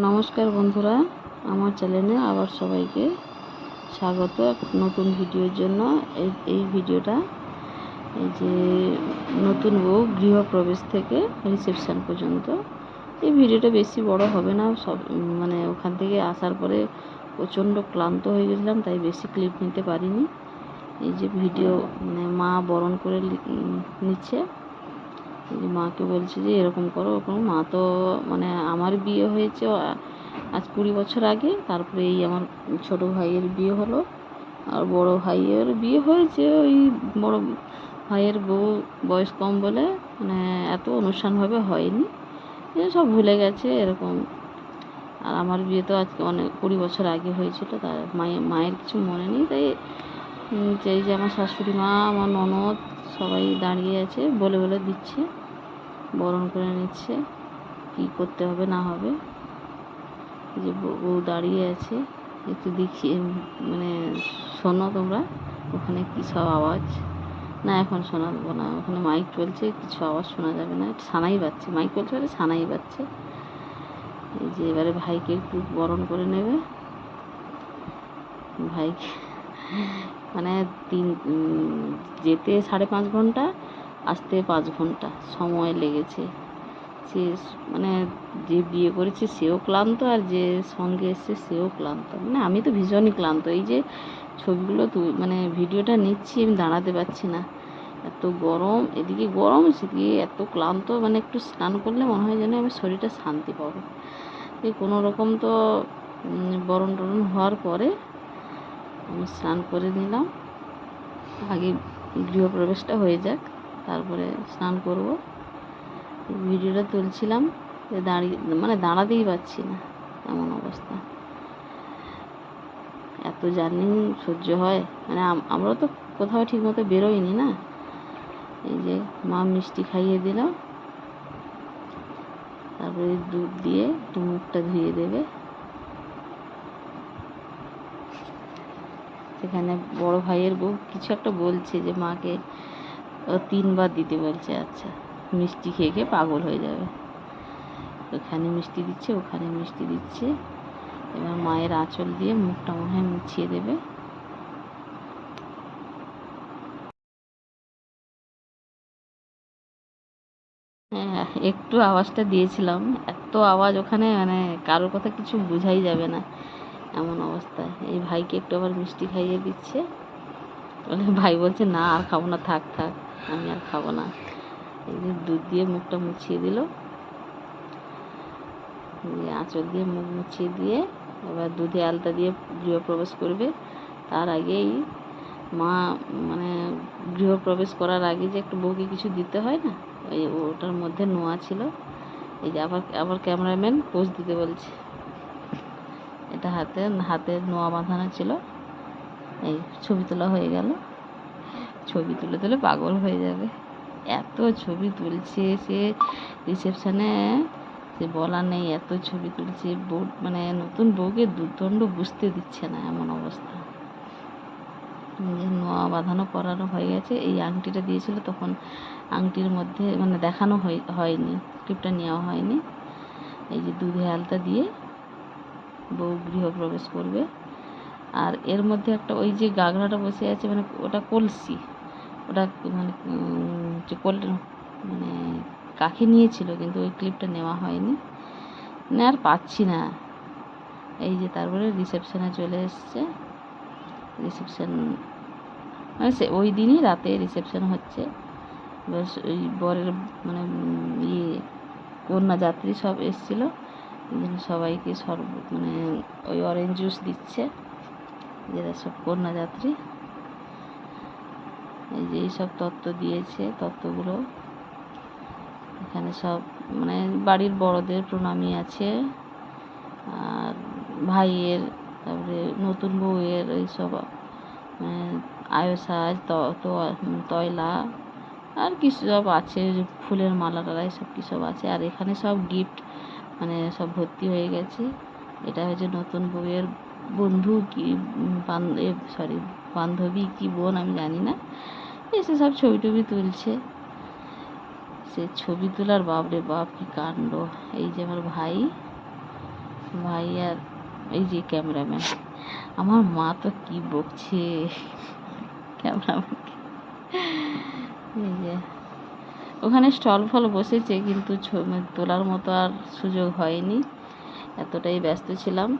নমস্কার বন্ধুরা, আমার চ্যানেলে আবার সবাইকে স্বাগত এক নতুন ভিডিওর জন্য। এই ভিডিওটা এই যে নতুন বউ গৃহপ্রবেশ থেকে রিসেপশান পর্যন্ত। এই ভিডিওটা বেশি বড় হবে না, সব মানে ওখান থেকে আসার পরে প্রচণ্ড ক্লান্ত হয়ে গেছিলাম, তাই বেশি ক্লিপ নিতে পারিনি। এই যে ভিডিও মানে মা বরণ করে নিচ্ছে। যে মাকে বলছে যে এরকম করো, ওরকম। মা তো মানে আমার বিয়ে হয়েছে আজ কুড়ি বছর আগে। তারপরে এই আমার ছোট ভাইয়ের বিয়ে হলো। আর বড় ভাইয়ের বিয়ে হয়েছে ওই বড় ভাইয়ের বউ বয়স কম বলে। মানে এত অনুষ্ঠানভাবে হয়নি। সব ভুলে গেছে এরকম। আর আমার বিয়ে তো আজকে অনেক কুড়ি বছর আগে হয়েছিল তার মায়ের মায়ের কিছু মনে নেই। তাই যে আমার শাশুড়ি মা, আমার ননদ সবাই দাঁড়িয়ে আছে, বলে বলে দিচ্ছে। বরণ করে নিচ্ছে। কী করতে হবে না হবে। যে বউ দাঁড়িয়ে আছে। একটু দেখিয়ে মানে শোনো তোমরা, ওখানে কী সব আওয়াজ? না, এখন শোনাবো না। ওখানে মাইক চলছে, কিছু আওয়াজ শোনা যাবে না। সানাই বাজছে। মাইক চলছে মানে সানাই বাজছে। এই যে এবারে ভাইকে একটু বরণ করে নেবে। ভাইকে মানে তিন যেতে সাড়ে পাঁচ ঘণ্টা আসতে পাঁচ ঘণ্টা সময় লেগেছে। সে মানে যে বিয়ে করেছে সেও ক্লান্ত আর যে সঙ্গে এসছে সেও ক্লান্ত। মানে আমি তো ভীষণই ক্লান্ত। এই যে ছবিগুলো তু মানে ভিডিওটা নিচ্ছি আমি দাঁড়াতে পারছি না। এত গরম, এদিকে গরম, সেদিকে এত ক্লান্ত। মানে একটু স্নান করলে মনে হয় যেন আমার শরীরটা শান্তি পাবে। কোনো রকম তো বরণ টরণ হওয়ার পরে আমি স্নান করে নিলাম। আগে গৃহপ্রবেশটা হয়ে যাক। তারপরে স্নান করব। ভিডিওটা তুলছিলাম দাঁড়িয়ে মানে দাঁড়াতেই পারছি না, এমন অবস্থা। এত জার্নি সহ্য হয় মানে আমরা তো কোথাও ঠিক মতো বেরোইনি না? এই যে মা মিষ্টি খাইয়ে দিল। তারপরে দুধ দিয়ে একটু মুখটা ধুয়ে দেবে। সেখানে বড় ভাইয়ের বউ, কিছু একটা বলছে যে মাকে ও তিনবার দিতে বলছে আচ্ছা মিষ্টি খেয়ে খেয়ে পাগল হয়ে যাবে। ওখানে মিষ্টি দিচ্ছে, ওখানে মিষ্টি দিচ্ছে। এবার মায়ের আঁচল দিয়ে মুখটা মনে হয় মুছিয়ে দেবে। হ্যাঁ একটু আওয়াজটা দিয়েছিলাম। এত আওয়াজ ওখানে মানে কারোর কথা কিছু বোঝাই যাবে না এমন অবস্থা। এই ভাইকে একটু আবার মিষ্টি খাইয়ে দিচ্ছে। ভাই বলছে, না, আর খাব না, থাক থাক। আমি আর খাব না। যে দুধ দিয়ে মুখটা মুছিয়ে দিল। আঁচল দিয়ে মুখ মুছিয়ে দিয়ে এবার দুধে আলতা দিয়ে গৃহপ্রবেশ করবে। তার আগেই মা মানে গৃহপ্রবেশ করার আগে যে একটু বউকে কিছু দিতে হয় না, ওই ওটার মধ্যে নোয়া ছিল। এই যে আবার আবার ক্যামেরাম্যান পোজ দিতে বলছে। এটা হাতে হাতে নোয়া বাঁধানো ছিল। এই ছবি তোলা হয়ে গেল। ছবি তুলে তুলে পাগল হয়ে যাবে। এত ছবি তুলছে সে রিসেপশনে সে বলার নেই, এত ছবি তুলছে। বউ মানে নতুন বউকে দুর্দণ্ড বুঝতে দিচ্ছে না এমন অবস্থা। নোয়া বাঁধানো করানো হয়ে গেছে। এই আংটিটা দিয়েছিল তখন আংটির মধ্যে মানে দেখানো হয়নি ক্লিপটা নেওয়া হয়নি। এই যে দুধে আলতা দিয়ে বউ গৃহপ্রবেশ করবে। আর এর মধ্যে একটা ওই যে গাগরাটা বসে আছে মানে ওটা কলসি। ওটা মানে যে মানে কাকে নিয়েছিল, কিন্তু ওই ক্লিপটা নেওয়া হয়নি। না, আর পাচ্ছি না। এই যে তারপরে রিসেপশনে চলে এসছে। রিসেপশন মানে সে ওই দিনই রাতে রিসেপশন হচ্ছে। এবার ওই বরের মানে ইয়ে কন্যা যাত্রী সব এসছিলো। এই জন্য সবাইকে সর্ব মানে ওই অরেঞ্জ জুস দিচ্ছে। যেটা সব কন্যা যাত্রী। এই যে এইসব তত্ত্ব দিয়েছে, তত্ত্বগুলো। এখানে সব মানে বাড়ির বড়দের প্রণামী আছে। আর ভাইয়ের, তারপরে নতুন বউয়ের এইসব মানে আয়সাজ তয়লা, আর কি সব আছে ফুলের মালা টালা এসব কী সব আছে। আর এখানে সব গিফট মানে সব ভর্তি হয়ে গেছে। এটা হচ্ছে নতুন বউয়ের বন্ধু কি সরি বান্ধবী কি বোন আমি জানি না। এসে সব ছবি টবি তুলছে। সে ছবি তোলার বাপরে বাপ, কি কাণ্ড। এই যে আমার ভাই ভাই আর এই যে ক্যামেরাম্যান। আমার মা তো কি বকছে। ক্যামেরাম্যানকে। এই যে। ওখানে স্টল ফল বসেছে, কিন্তু ছবি তোলার মতো আর সুযোগ হয়নি। এতটাই ব্যস্ত ছিলাম।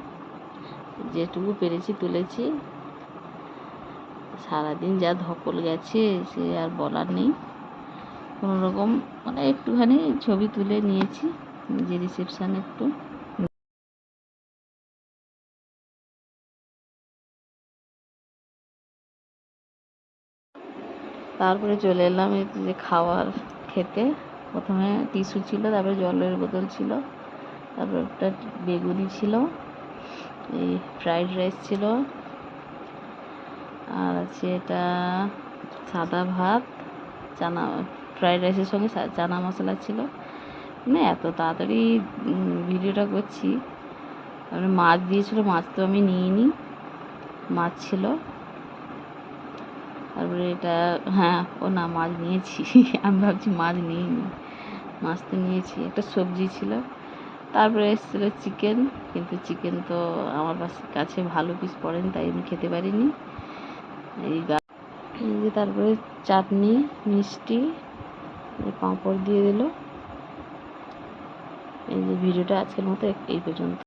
যেটুকু পেরেছি তুলেছি। সারাদিন যা ধকল গেছে, সে আর বলার নেই। কোনো রকম মানে একটুখানি ছবি তুলে নিয়েছি যে রিসেপশান একটু। তারপরে চলে এলাম যে খাবার খেতে। প্রথমে টিস্যু ছিল, তারপরে জলের বোতল ছিল, তারপর একটা বেগুনি ছিল, এই ফ্রাইড রাইস ছিল আর আছে এটা সাদা ভাত, চানা ফ্রাইড রাইসের সঙ্গে চানা মশলা ছিল। মানে এত তাড়াতাড়ি ভিডিওটা করছি। তারপরে মাছ দিয়েছিল, মাছ তো আমি নিইনি। মাছ ছিল। তারপরে এটা হ্যাঁ ও না, মাছ নিয়েছি। আমি ভাবছি মাছ নিইনি। মাছ তো নিয়েছি। একটা সবজি ছিল। তারপরে এসেছিল চিকেন কিন্তু চিকেন তো আমার কাছে ভালো পিস পড়েনি, তাই আমি খেতে পারিনি। এই এই যে তারপরে চাটনি, মিষ্টি পাঁপড় দিয়ে দিল। এই যে ভিডিওটা আজকের মতো এই পর্যন্ত।